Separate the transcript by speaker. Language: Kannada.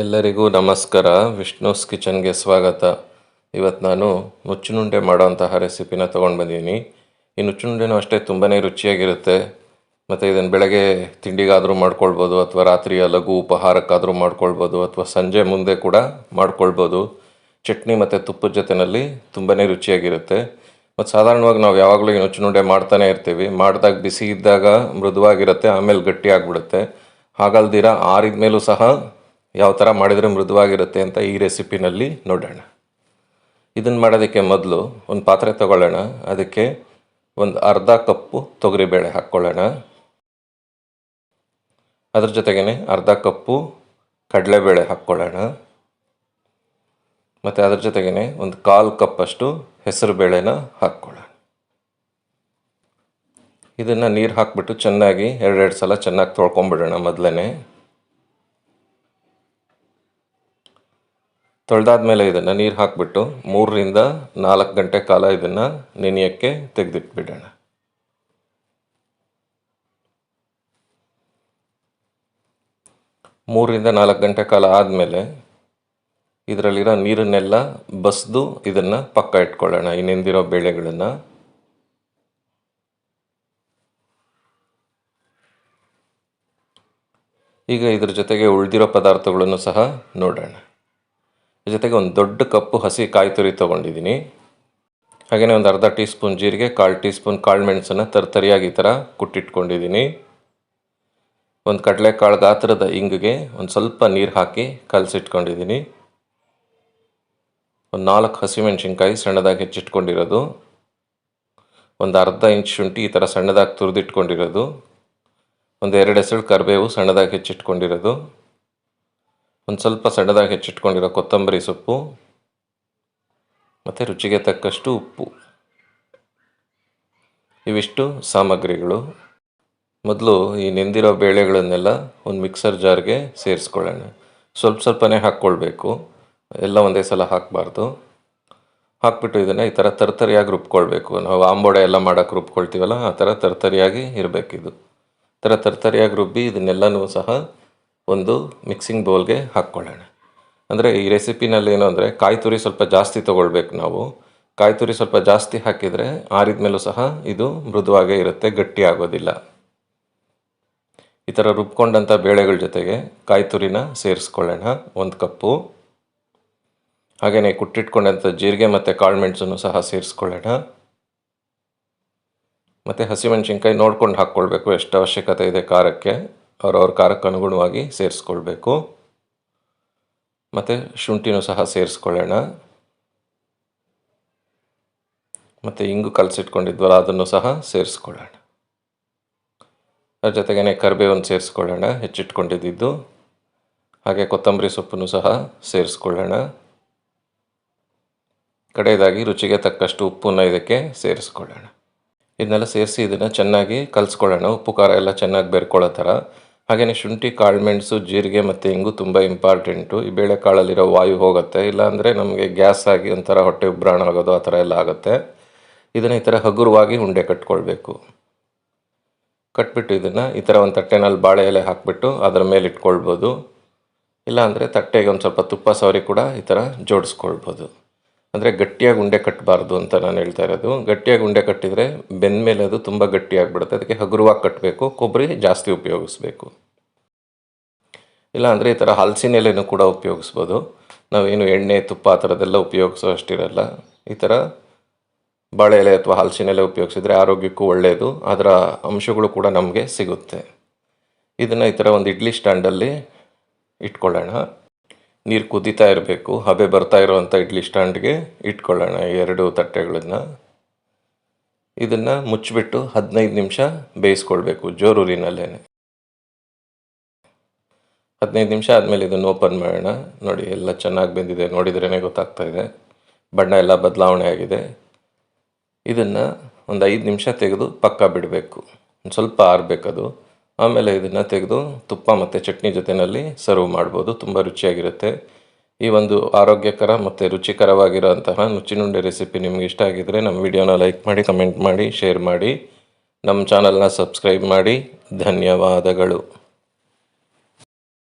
Speaker 1: ಎಲ್ಲರಿಗೂ ನಮಸ್ಕಾರ. ವಿಷ್ಣುಸ್ ಕಿಚನ್ಗೆ ಸ್ವಾಗತ. ಇವತ್ತು ನಾನು ನುಚ್ಚುನುಂಡೆ ಮಾಡೋಂತಹ ರೆಸಿಪಿನ ತೊಗೊಂಡು ಬಂದಿದ್ದೀನಿ ಈ ನುಚ್ಚುನುಂಡೆನೂ ಅಷ್ಟೇ ತುಂಬಾ ರುಚಿಯಾಗಿರುತ್ತೆ. ಮತ್ತು ಇದನ್ನು ಬೆಳಗ್ಗೆ ತಿಂಡಿಗಾದರೂ ಮಾಡ್ಕೊಳ್ಬೋದು ಅಥವಾ ರಾತ್ರಿಯ ಲಘು ಉಪಹಾರಕ್ಕಾದರೂ ಮಾಡ್ಕೊಳ್ಬೋದು ಅಥವಾ ಸಂಜೆ ಮುಂದೆ ಕೂಡ ಮಾಡ್ಕೊಳ್ಬೋದು. ಚಟ್ನಿ ಮತ್ತು ತುಪ್ಪದ ಜೊತೆಯಲ್ಲಿ ತುಂಬಾ ರುಚಿಯಾಗಿರುತ್ತೆ. ಮತ್ತು ಸಾಧಾರಣವಾಗಿ ನಾವು ಯಾವಾಗಲೂ ಈ ನುಚ್ಚುನುಂಡೆ ಮಾಡ್ತಾನೆ ಇರ್ತೀವಿ. ಮಾಡಿದಾಗ ಬಿಸಿ ಇದ್ದಾಗ ಮೃದುವಾಗಿರುತ್ತೆ, ಆಮೇಲೆ ಗಟ್ಟಿ ಆಗಿಬಿಡುತ್ತೆ ಹಾಗಲ್ದಿರ ಆರಿದ ಮೇಲೂ ಸಹ ಯಾವ ಥರ ಮಾಡಿದರೆ ಮೃದುವಾಗಿರುತ್ತೆ ಅಂತ ಈ ರೆಸಿಪಿನಲ್ಲಿ ನೋಡೋಣ. ಇದನ್ನು ಮಾಡೋದಕ್ಕೆ ಮೊದಲು ಒಂದು ಪಾತ್ರೆ ತಗೊಳ್ಳೋಣ. ಅದಕ್ಕೆ ಒಂದು ಅರ್ಧ ಕಪ್ಪು ತೊಗರಿಬೇಳೆ ಹಾಕ್ಕೊಳ್ಳೋಣ. ಅದ್ರ ಜೊತೆಗೇ ಅರ್ಧ ಕಪ್ಪು ಕಡಲೆಬೇಳೆ ಹಾಕ್ಕೊಳ್ಳೋಣ. ಮತ್ತು ಅದ್ರ ಜೊತೆಗೇ ಒಂದು ಕಾಲು ಕಪ್ಪಷ್ಟು ಹೆಸರು ಬೇಳೆನ ಹಾಕ್ಕೊಳ್ಳೋಣ. ಇದನ್ನು ನೀರು ಹಾಕ್ಬಿಟ್ಟು ಚೆನ್ನಾಗಿ ಎರಡೆರಡು ಸಲ ಚೆನ್ನಾಗಿ ತೊಳ್ಕೊಂಬಿಡೋಣ ಮೊದಲೇ ತೊಳೆದಾದ್ಮೇಲೆ ಇದನ್ನು ನೀರು ಹಾಕಿಬಿಟ್ಟು ಮೂರರಿಂದ ನಾಲ್ಕು ಗಂಟೆ ಕಾಲ ಇದನ್ನು ನೆನೆಯೋಕ್ಕೆ ತೆಗೆದಿಟ್ಬಿಡೋಣ. ಮೂರರಿಂದ ನಾಲ್ಕು ಗಂಟೆ ಕಾಲ ಆದಮೇಲೆ ಇದರಲ್ಲಿರೋ ನೀರನ್ನೆಲ್ಲ ಬಸ್ದು ಇದನ್ನು ಪಕ್ಕ ಇಟ್ಕೊಳ್ಳೋಣ, ಈ ನೆಂದಿರೋ ಬೇಳೆಗಳನ್ನು. ಈಗ ಇದ್ರ ಜೊತೆಗೆ ಉಳಿದಿರೋ ಪದಾರ್ಥಗಳನ್ನು ಸಹ ನೋಡೋಣ. ಜೊತೆಗೆ ಒಂದು ದೊಡ್ಡ ಕಪ್ಪು ಹಸಿ ಕಾಯಿ ತುರಿ ತೊಗೊಂಡಿದ್ದೀನಿ. ಹಾಗೆಯೇ ಒಂದು ಅರ್ಧ ಟೀ ಸ್ಪೂನ್ ಜೀರಿಗೆ, ಕಾಲು ಟೀ ಸ್ಪೂನ್ ಕಾಳು ಮೆಣಸನ್ನು ತರ್ತರಿಯಾಗಿ ಈ ಥರ ಕುಟ್ಟಿಟ್ಕೊಂಡಿದ್ದೀನಿ. ಒಂದು ಕಡಲೆಕಾಳು ಗಾತ್ರದ ಇಂಗಿಗೆ ಒಂದು ಸ್ವಲ್ಪ ನೀರು ಹಾಕಿ ಕಲಸಿಟ್ಕೊಂಡಿದ್ದೀನಿ. ಒಂದು ನಾಲ್ಕು ಹಸಿಮೆಣ್ಸಿನ್ಕಾಯಿ ಸಣ್ಣದಾಗಿ ಹೆಚ್ಚಿಟ್ಕೊಂಡಿರೋದು. ಒಂದು ಅರ್ಧ ಇಂಚ್ ಶುಂಠಿ ಈ ಥರ ಸಣ್ಣದಾಗಿ ತುರಿದಿಟ್ಕೊಂಡಿರೋದು. ಒಂದು ಎರಡು ಹೆಸರು ಕರಿಬೇವು ಸಣ್ಣದಾಗಿ ಹೆಚ್ಚಿಟ್ಕೊಂಡಿರೋದು. ಒಂದು ಸ್ವಲ್ಪ ಸಣ್ಣದಾಗಿ ಹೆಚ್ಚಿಟ್ಕೊಂಡಿರೋ ಕೊತ್ತಂಬರಿ ಸೊಪ್ಪು, ಮತ್ತು ರುಚಿಗೆ ತಕ್ಕಷ್ಟು ಉಪ್ಪು. ಇವಿಷ್ಟು ಸಾಮಗ್ರಿಗಳು. ಮೊದಲು ಈ ನೆಂದಿರೋ ಬೇಳೆಗಳನ್ನೆಲ್ಲ ಒಂದು ಮಿಕ್ಸರ್ ಜಾರ್ಗೆ ಸೇರಿಸ್ಕೊಳ್ಳೋಣ. ಸ್ವಲ್ಪ ಸ್ವಲ್ಪನೇ ಹಾಕ್ಕೊಳ್ಬೇಕು. ಎಲ್ಲ ಒಂದೇ ಸಲ ಹಾಕಬಾರ್ದು. ಹಾಕ್ಬಿಟ್ಟು ಇದನ್ನು ಈ ಥರ ತರ್ತರಿಯಾಗಿ ರುಬ್ಕೊಳ್ಬೇಕು. ನಾವು ಆಂಬೋಡೆ ಎಲ್ಲ ಮಾಡೋಕ್ಕೆ ರುಬ್ಕೊಳ್ತೀವಲ್ಲ, ಆ ಥರ ತರ್ತರಿಯಾಗಿ ಇರಬೇಕಿದು. ಥರ ತರ್ತರಿಯಾಗಿ ರುಬ್ಬಿ ಇದನ್ನೆಲ್ಲನೂ ಸಹ ಒಂದು ಮಿಕ್ಸಿಂಗ್ ಬೌಲ್ಗೆ ಹಾಕ್ಕೊಳ್ಳೋಣ. ಅಂದರೆ ಈ ರೆಸಿಪಿನಲ್ಲಿ ಏನು ಅಂದರೆ ಕಾಯಿ ತುರಿ ಸ್ವಲ್ಪ ಜಾಸ್ತಿ ತೊಗೊಳ್ಬೇಕು ನಾವು. ಕಾಯಿ ತುರಿ ಸ್ವಲ್ಪ ಜಾಸ್ತಿ ಹಾಕಿದರೆ ಆರಿದ ಮೇಲೂ ಸಹ ಇದು ಮೃದುವಾಗೇ ಇರುತ್ತೆ, ಗಟ್ಟಿ ಆಗೋದಿಲ್ಲ. ಈ ಥರ ರುಬ್ಕೊಂಡಂಥ ಬೇಳೆಗಳ ಜೊತೆಗೆ ಕಾಯಿ ತುರಿನ ಸೇರಿಸ್ಕೊಳ್ಳೋಣ, ಒಂದು ಕಪ್ಪು. ಹಾಗೆಯೇ ಕುಟ್ಟಿಟ್ಕೊಂಡಂಥ ಜೀರಿಗೆ ಮತ್ತು ಕಾಳು ಮೆಣಸನ್ನು ಸಹ ಸೇರಿಸ್ಕೊಳ್ಳೋಣ. ಮತ್ತು ಹಸಿಮೆಣಸಿನ್ಕಾಯಿ ನೋಡ್ಕೊಂಡು ಹಾಕ್ಕೊಳ್ಬೇಕು, ಎಷ್ಟು ಅವಶ್ಯಕತೆ ಇದೆ ಖಾರಕ್ಕೆ. ಅವ್ರವ್ರ ಖಾರಕ್ಕೆ ಅನುಗುಣವಾಗಿ ಸೇರಿಸ್ಕೊಳ್ಬೇಕು. ಮತ್ತು ಶುಂಠಿನೂ ಸಹ ಸೇರಿಸ್ಕೊಳ್ಳೋಣ. ಮತ್ತು ಇಂಗು ಕಲಸಿಟ್ಕೊಂಡಿದ್ವಲ್ಲ, ಅದನ್ನು ಸಹ ಸೇರಿಸ್ಕೊಳ್ಳೋಣ. ಅದ್ರ ಜೊತೆಗೇನೆ ಕರಿಬೇವನ್ನು ಸೇರಿಸ್ಕೊಳ್ಳೋಣ, ಹೆಚ್ಚಿಟ್ಕೊಂಡಿದ್ದು. ಹಾಗೆ ಕೊತ್ತಂಬರಿ ಸೊಪ್ಪನ್ನು ಸಹ ಸೇರಿಸ್ಕೊಳ್ಳೋಣ. ಕಡೆಯದಾಗಿ ರುಚಿಗೆ ತಕ್ಕಷ್ಟು ಉಪ್ಪನ್ನು ಇದಕ್ಕೆ ಸೇರಿಸ್ಕೊಳ್ಳೋಣ. ಇದನ್ನೆಲ್ಲ ಸೇರಿಸಿ ಇದನ್ನು ಚೆನ್ನಾಗಿ ಕಲಿಸ್ಕೊಳ್ಳೋಣ. ಉಪ್ಪು, ಖಾರ ಎಲ್ಲ ಚೆನ್ನಾಗಿ ಬೆರ್ಕೊಳ್ಳೋ ಥರ. ಹಾಗೆಯೇ ಶುಂಠಿ ಕಾಳುಮೆಣಸು ಜೀರಿಗೆ ಮತ್ತು ಇಂಗು ತುಂಬ ಇಂಪಾರ್ಟೆಂಟು ಈ ಬೇಳೆಕಾಳಲ್ಲಿರೋ ವಾಯು ಹೋಗುತ್ತೆ, ಇಲ್ಲಾಂದರೆ ನಮಗೆ ಗ್ಯಾಸ್ ಆಗಿ ಒಂಥರ ಹೊಟ್ಟೆ ಉಬ್ರಾಣ ಆಗೋದು ಆ ಥರ ಎಲ್ಲ ಆಗುತ್ತೆ. ಇದನ್ನು ಈ ಥರ ಹಗುರವಾಗಿ ಉಂಡೆ ಕಟ್ಕೊಳ್ಬೇಕು. ಕಟ್ಬಿಟ್ಟು ಇದನ್ನು ಈ ಥರ ಒಂದು ತಟ್ಟೆನಲ್ಲಿ ಬಾಳೆ ಎಲೆ ಹಾಕಿಬಿಟ್ಟು ಅದರ ಮೇಲೆ ಇಟ್ಕೊಳ್ಬೋದು. ಇಲ್ಲಾಂದರೆ ತಟ್ಟೆಗೆ ಒಂದು ಸ್ವಲ್ಪ ತುಪ್ಪ ಸವರಿ ಕೂಡ ಈ ಥರ ಜೋಡಿಸ್ಕೊಳ್ಬೋದು. ಅಂದರೆ ಗಟ್ಟಿಯಾಗಿ ಉಂಡೆ ಕಟ್ಟಬಾರ್ದು ಅಂತ ನಾನು ಹೇಳ್ತಾ ಇರೋದು. ಗಟ್ಟಿಯಾಗಿ ಉಂಡೆ ಕಟ್ಟಿದರೆ ಬೆಂದ ಮೇಲೆ ಅದು ತುಂಬ ಗಟ್ಟಿಯಾಗಿಬಿಡುತ್ತೆ ಅದಕ್ಕೆ ಹಗುರವಾಗಿ ಕಟ್ಟಬೇಕು ಕೊಬ್ಬರಿ ಜಾಸ್ತಿ ಉಪಯೋಗಿಸ್ಬೇಕು. ಇಲ್ಲ ಅಂದರೆ ಈ ಥರ ಹಲಸಿನ ಎಲೆನೂ ಕೂಡ ಉಪಯೋಗಿಸ್ಬೋದು. ನಾವೇನು ಎಣ್ಣೆ, ತುಪ್ಪ ಆ ಥರದ್ದೆಲ್ಲ ಉಪಯೋಗಿಸೋ ಅಷ್ಟಿರಲ್ಲ. ಈ ಥರ ಬಾಳೆ ಎಲೆ ಅಥವಾ ಹಲಸಿನ ಎಲೆ ಉಪಯೋಗಿಸಿದರೆ ಆರೋಗ್ಯಕ್ಕೂ ಒಳ್ಳೆಯದು ಅದರ ಅಂಶಗಳು ಕೂಡ ನಮಗೆ ಸಿಗುತ್ತೆ. ಇದನ್ನು ಈ ಥರ ಒಂದು ಇಡ್ಲಿ ಸ್ಟ್ಯಾಂಡಲ್ಲಿ ಇಟ್ಕೊಳ್ಳೋಣ. ನೀರು ಕುದೀತಾ ಇರಬೇಕು, ಹಬೆ ಬರ್ತಾ ಇರುವಂಥ ಇಡ್ಲಿ ಸ್ಟ್ಯಾಂಡ್ಗೆ ಇಟ್ಕೊಳ್ಳೋಣ ಎರಡು ತಟ್ಟೆಗಳನ್ನು. ಇದನ್ನು ಮುಚ್ಚಿಬಿಟ್ಟು ಹದಿನೈದು ನಿಮಿಷ ಬೇಯಿಸ್ಕೊಳ್ಬೇಕು ಜೋರೂರಿನಲ್ಲೇ ಹದಿನೈದು ನಿಮಿಷ ಆದಮೇಲೆ ಇದನ್ನು ಓಪನ್ ಮಾಡೋಣ. ನೋಡಿ ಎಲ್ಲ ಚೆನ್ನಾಗಿ ಬೆಂದಿದೆ ನೋಡಿದ್ರೇ ಗೊತ್ತಾಗ್ತಾ ಇದೆ. ಬಣ್ಣ ಎಲ್ಲ ಬದಲಾವಣೆ ಆಗಿದೆ. ಇದನ್ನು ಒಂದು ಐದು ನಿಮಿಷ ತೆಗೆದು ಪಕ್ಕ ಬಿಡಬೇಕು. ಒಂದು ಸ್ವಲ್ಪ ಆರಬೇಕದು. ಆಮೇಲೆ ಇದನ್ನು ತೆಗೆದು ತುಪ್ಪ ಮತ್ತು ಚಟ್ನಿ ಜೊತೆಯಲ್ಲಿ ಸರ್ವ್ ಮಾಡ್ಬೋದು. ತುಂಬ ರುಚಿಯಾಗಿರುತ್ತೆ. ಈ ಒಂದು ಆರೋಗ್ಯಕರ ಮತ್ತು ರುಚಿಕರವಾಗಿರೋಂತಹ ನುಚ್ಚಿನುಂಡೆ ರೆಸಿಪಿ ನಿಮ್ಗೆ ಇಷ್ಟ ಆಗಿದ್ದರೆ ನಮ್ಮ ವಿಡಿಯೋನ ಲೈಕ್ ಮಾಡಿ ಕಮೆಂಟ್ ಮಾಡಿ ಶೇರ್ ಮಾಡಿ, ನಮ್ಮ ಚಾನಲ್ನ ಸಬ್ಸ್ಕ್ರೈಬ್ ಮಾಡಿ. ಧನ್ಯವಾದಗಳು.